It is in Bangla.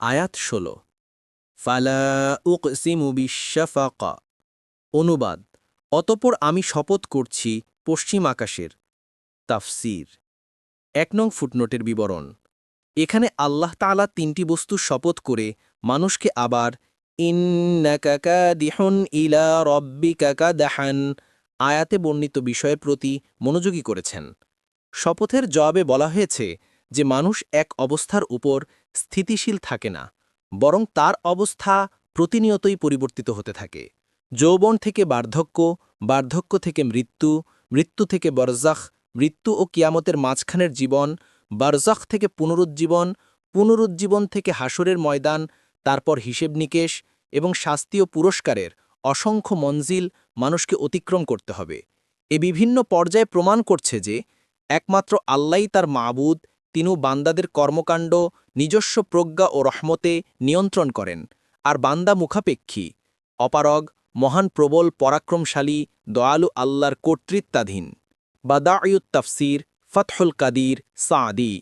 আয়াত ষোল। ফালা উকসিমু বিশ্বফাকা অনুবাদ, অতপর আমি শপথ করছি পশ্চিম আকাশের। তাফসির, এক নং ফুটনোটের বিবরণ। এখানে আল্লাহ তাআলা তিনটি বস্তু শপথ করে মানুষকে আবার ইন্নাকাকা দিহন ইলা রব্বিকাকা দাহান আয়াতে বর্ণিত বিষয়ের প্রতি মনোযোগী করেছেন। শপথের জবাবে বলা হয়েছে যে মানুষ এক অবস্থার উপর স্থিতিশীল থাকে না, বরং তার অবস্থা প্রতিনিয়তই পরিবর্তিত হতে থাকে। যৌবন থেকে বার্ধক্য বার্ধক্য থেকে মৃত্যু মৃত্যু থেকে বরজাখ, মৃত্যু ও কিয়ামতের মাঝখানের জীবন, বারজাখ থেকে পুনরুজ্জীবন পুনরুজ্জীবন থেকে হাসরের ময়দান, তারপর হিসেব নিকেশ এবং শাস্তি ও পুরস্কারের অসংখ্য মঞ্জিল মানুষকে অতিক্রম করতে হবে। এ বিভিন্ন পর্যায়ে প্রমাণ করছে যে, একমাত্র আল্লাই তার মাবুদ তিনু বান্দাদের কর্মকাণ্ড, নিজস্ব প্রজ্ঞা ও রহমতে নিয়ন্ত্রণ করেন, আর বান্দা মুখাপেক্ষী, অপারগ, মহান প্রবল, পরাক্রমশালী, দয়ালু আল্লাহর কর্তৃত্বাধীন। বাদায়ুত তাফসির, ফতহুল কাদির সাদি